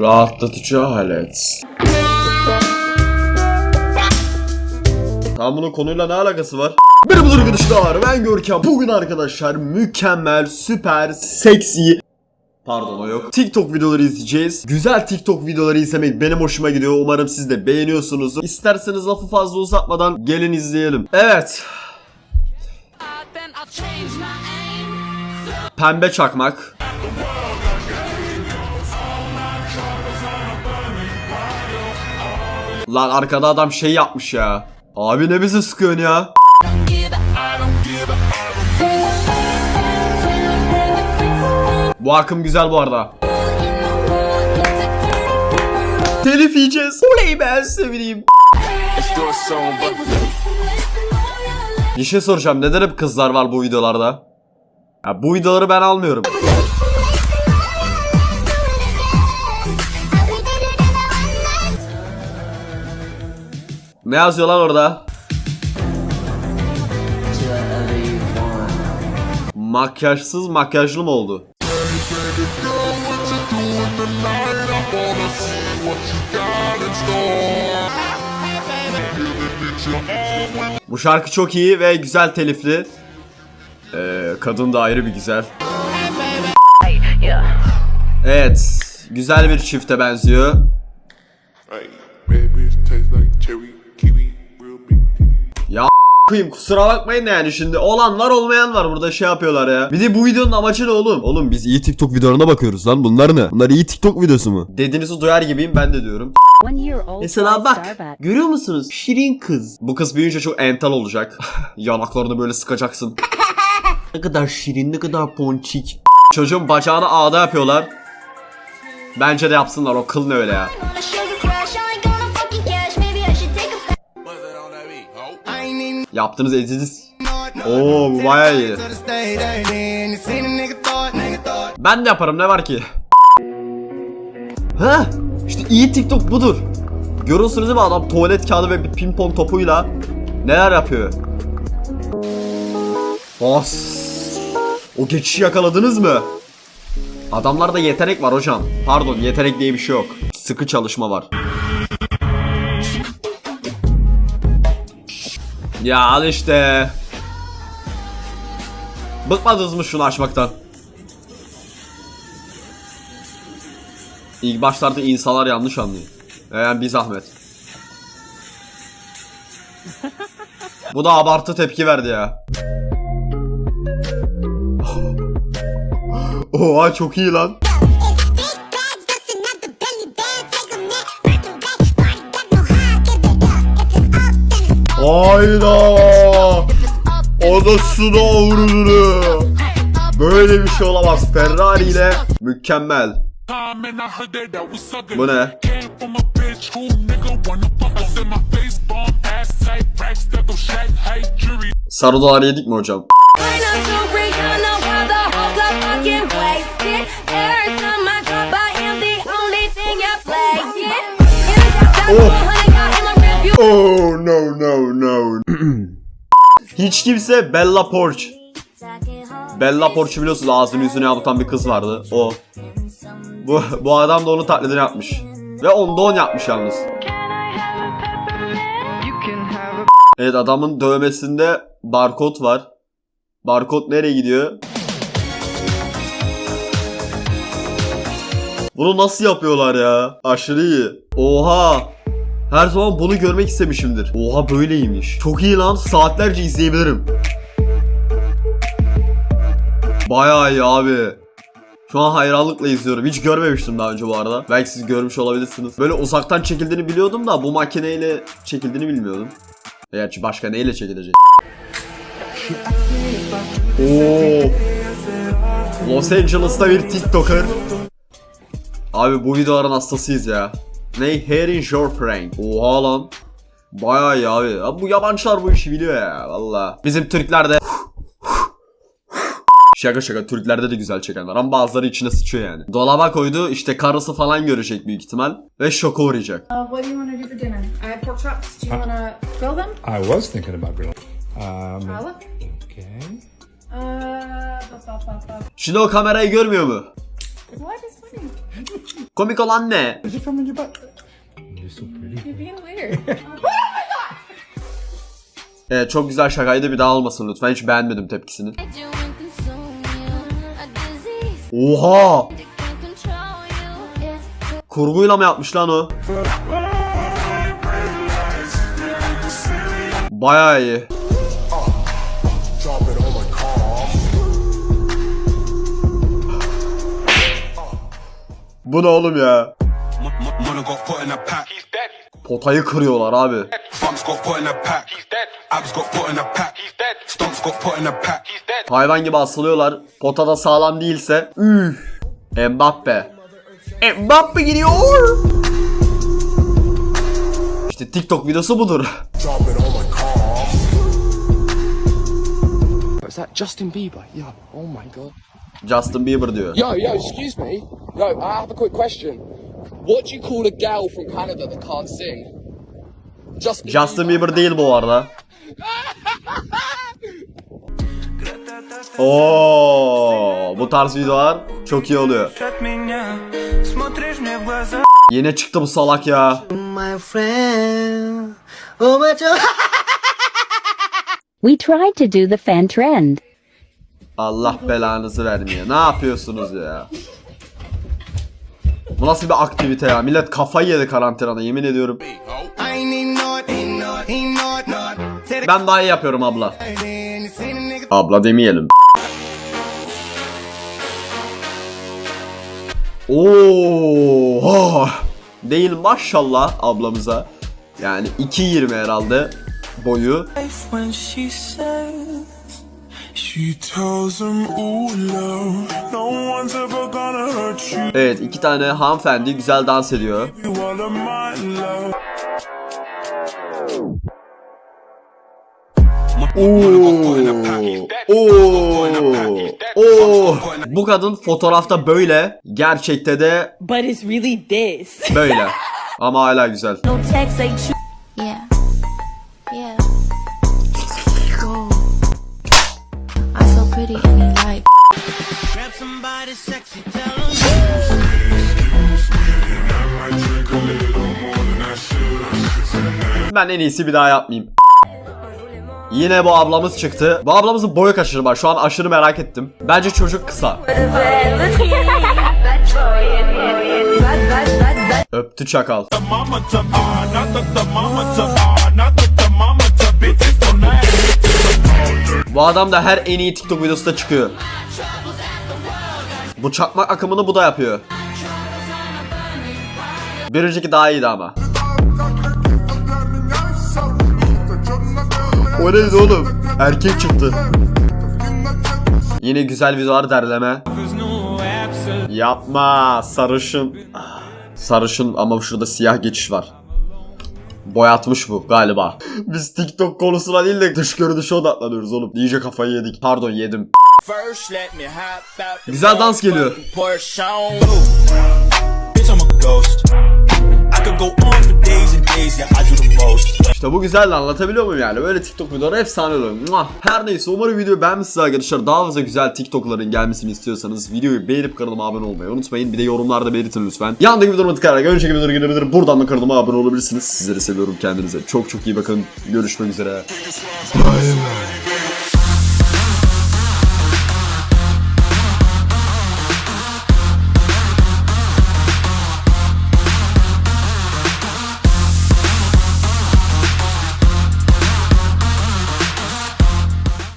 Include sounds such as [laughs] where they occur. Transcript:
Rahatlatıcı alet. Tam bunun konuyla ne alakası var? Merhaba arkadaşlar ben Görkem. Bugün arkadaşlar mükemmel, süper, seksi Pardon o yok. TikTok videoları izleyeceğiz. Güzel TikTok videoları izlemek benim hoşuma gidiyor. Umarım siz de beğeniyorsunuz. İsterseniz lafı fazla uzatmadan gelin izleyelim. Evet. Pembe çakmak. Lan arkada adam şey yapmış ya. Abi ne bizi sıkıyorsun ya? Bu akım güzel bu arada. Telif yiyeceğiz. Oley ben sevineyim. Bir şey soracağım. Neden hep kızlar var bu videolarda? Ya bu videoları ben almıyorum. Ne yazıyor lan orada? Makyajsız makyajlı mı oldu? Bu şarkı çok iyi ve güzel telifli. Ee, kadın da ayrı bir güzel. Evet, güzel bir çifte benziyor. hey, baby, Kıyım kusura bakmayın da yani şimdi olan var olmayan var burada şey yapıyorlar ya. Bir de bu videonun amacı ne oğlum? Oğlum biz iyi TikTok videolarına bakıyoruz lan bunlar ne? Bunlar iyi TikTok videosu mu? Dediğinizi duyar gibiyim ben de diyorum. Mesela bak görüyor musunuz? Şirin kız. Bu kız büyüyünce çok ental olacak. [laughs] Yanaklarını böyle sıkacaksın. [laughs] ne kadar şirin ne kadar ponçik. Çocuğun bacağını ağda yapıyorlar. Bence de yapsınlar o kıl ne öyle ya. Yaptığınız ediniz. Oo bu baya iyi. Ben de yaparım ne var ki? Ha işte iyi TikTok budur. Görüyorsunuz değil mi adam tuvalet kağıdı ve bir pimpon topuyla neler yapıyor. Bas. O geçişi yakaladınız mı? Adamlarda yetenek var hocam. Pardon yetenek diye bir şey yok. Sıkı çalışma var. Ya al işte. Bıkmadınız mı şunu açmaktan? İlk başlarda insanlar yanlış anlıyor. Yani bir zahmet. Bu da abartı tepki verdi ya. [gasps] Oha çok iyi lan. Hayda. Odasını avradını. Böyle bir şey olamaz. Ferrari ile mükemmel. Bu ne? Sarı dolar yedik mi hocam? Oh. 100 got in my review. Oh no no no. Hiç kimse Bella Porsche. Bella Porsche biliyorsunuz ağzını yüzünü yamutan bir kız vardı. O. Bu, bu adam da onun taklidini yapmış. Ve onda on yapmış yalnız. Evet adamın dövmesinde barkod var. Barkod nereye gidiyor? Bunu nasıl yapıyorlar ya? Aşırı iyi. Oha. Her zaman bunu görmek istemişimdir. Oha böyleymiş. Çok iyi lan. Saatlerce izleyebilirim. Bayağı iyi abi. Şu an hayranlıkla izliyorum. Hiç görmemiştim daha önce bu arada. Belki siz görmüş olabilirsiniz. Böyle uzaktan çekildiğini biliyordum da bu makineyle çekildiğini bilmiyordum. Gerçi başka neyle çekilecek? Oo. Los Angeles'ta bir TikToker. Abi bu videoların hastasıyız ya. Ne? Hair in Shore Prank. Oha lan. Bayağı iyi abi. abi. Bu yabancılar bu işi biliyor ya. Valla. Bizim Türkler de Şaka şaka Türklerde de güzel çeken var ama bazıları içine sıçıyor yani. Dolaba koydu işte karısı falan görecek büyük ihtimal ve şoka uğrayacak. Uh, what do you want to do for dinner? I have pork chops. Do you want to grill them? I was thinking about grilling. Um, okay. Uh. Şimdi o kamerayı görmüyor mu? What is? Komik olan ne? Evet çok güzel şakaydı bir daha olmasın lütfen. Hiç beğenmedim tepkisini. Oha! Kurguyla mı yapmış lan o? Bayağı iyi. Got put in a pack. He's dead. Hayvan gibi asılıyorlar. Potada sağlam değilse. Üf. Mbappe. Mbappe gidiyor. İşte TikTok videosu budur. Is that Justin Bieber? Yo, oh my god. Justin Bieber diyor. Yo, yo, excuse me. Yo, I have a quick question. What do you call a gal from Canada that can't sing? Justin, Justin Bieber değil bu arada. [laughs] Oo, bu tarz videolar çok iyi oluyor. Yine çıktı bu salak ya. We tried to do the fan trend. Allah belanızı vermiyor. Ne yapıyorsunuz ya? Bu nasıl bir aktivite ya? Millet kafayı yedi karantinada yemin ediyorum. Ben daha iyi yapıyorum abla. Abla demeyelim. Oo, değil maşallah ablamıza. Yani 2.20 herhalde boyu. Evet iki tane hanımefendi güzel dans ediyor. Love." Oo. Oo. Bu kadın fotoğrafta böyle, gerçekte de But it's really this. böyle. [laughs] Ama hala güzel. No text. Yeah. Yeah. Pretty and they like. Grab somebody sexy, tell them. Ben en iyisi bir daha yapmayayım. Yine bu ablamız çıktı. Bu ablamızın boyu kaçırı var. Şu an aşırı merak ettim. Bence çocuk kısa. Öptü çakal. Bu adam da her en iyi TikTok videosunda çıkıyor. Bu çakmak akımını bu da yapıyor. Bir önceki daha iyiydi ama. O neydi oğlum? Erkek çıktı. Yine güzel videolar derleme. Yapma sarışın. Ah, Sarışın ama şurada siyah geçiş var. Boyatmış bu galiba. [laughs] Biz TikTok konusuna değil de dış görünüşe odaklanıyoruz oğlum. İyice kafayı yedik. Pardon yedim. First, let me hop out the Güzel dans geliyor. Bitch, I'm a ghost. I could go on for days and İşte bu güzel anlatabiliyor muyum yani? Böyle TikTok videoları efsane oluyor. Muah. Her neyse umarım videoyu beğenmişsiniz arkadaşlar. Daha fazla güzel TikTok'ların gelmesini istiyorsanız videoyu beğenip kanalıma abone olmayı unutmayın. Bir de yorumlarda belirtin lütfen. Yandaki videomu tıklayarak önceki videoları gidebilir. Buradan da kanalıma abone olabilirsiniz. Sizleri seviyorum kendinize. Çok çok iyi bakın. Görüşmek üzere. Bye bye.